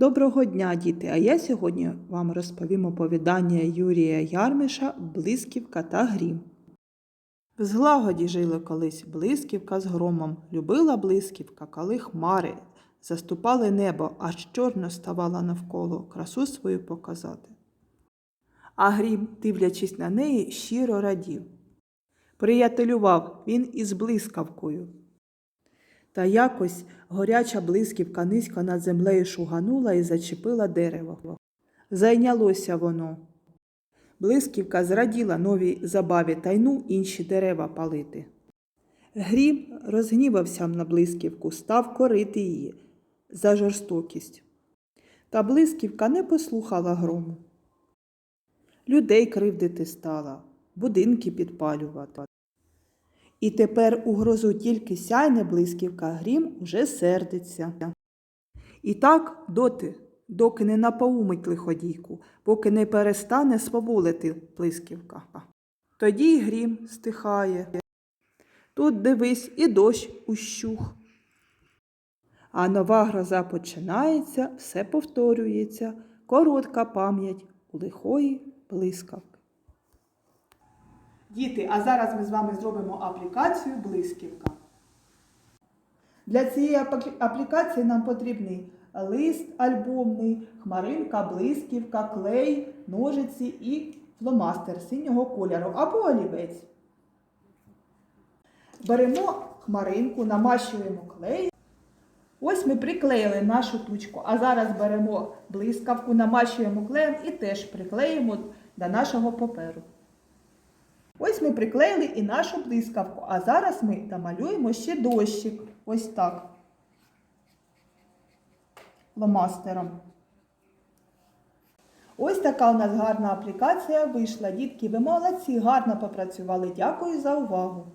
Доброго дня, діти! А я сьогодні вам розповім оповідання Юрія Ярмиша Блисківка та грім. В злагоді жили колись блисківка з громом. Любила блисківка, коли хмари заступали небо, аж чорно ставала навколо красу свою показати. А грім, дивлячись на неї, щиро радів. Приятелював він із блискавкою. Та якось горяча блисківка низько над землею шуганула і зачепила дерево. Зайнялося воно. Блисківка зраділа новій забаві та йну інші дерева палити. Грім розгнівався на блисківку, став корити її за жорстокість. Та блисківка не послухала грому. Людей кривдити стала, будинки підпалювати. І тепер у грозу тільки сяйне блисківка, грім уже сердиться. І так доти, доки не напоумить лиходійку, поки не перестане сваволити блисківка. Тоді й грім стихає. Тут дивись і дощ ущух. А нова гроза починається, все повторюється, коротка пам'ять у лихої блискавки. Діти, а зараз ми з вами зробимо аплікацію блисківка. Для цієї аплікації нам потрібний лист альбомний, хмаринка, блисківка, клей, ножиці і фломастер синього кольору або олівець. Беремо хмаринку, намащуємо клей. Ось ми приклеїли нашу тучку, а зараз беремо блискавку, намащуємо клеєм і теж приклеїмо до нашого паперу. Ось ми приклеїли і нашу блискавку, а зараз ми намалюємо ще дощик. Ось так. Ломастером. Ось така у нас гарна аплікація вийшла. Дітки, ви молодці, гарно попрацювали. Дякую за увагу.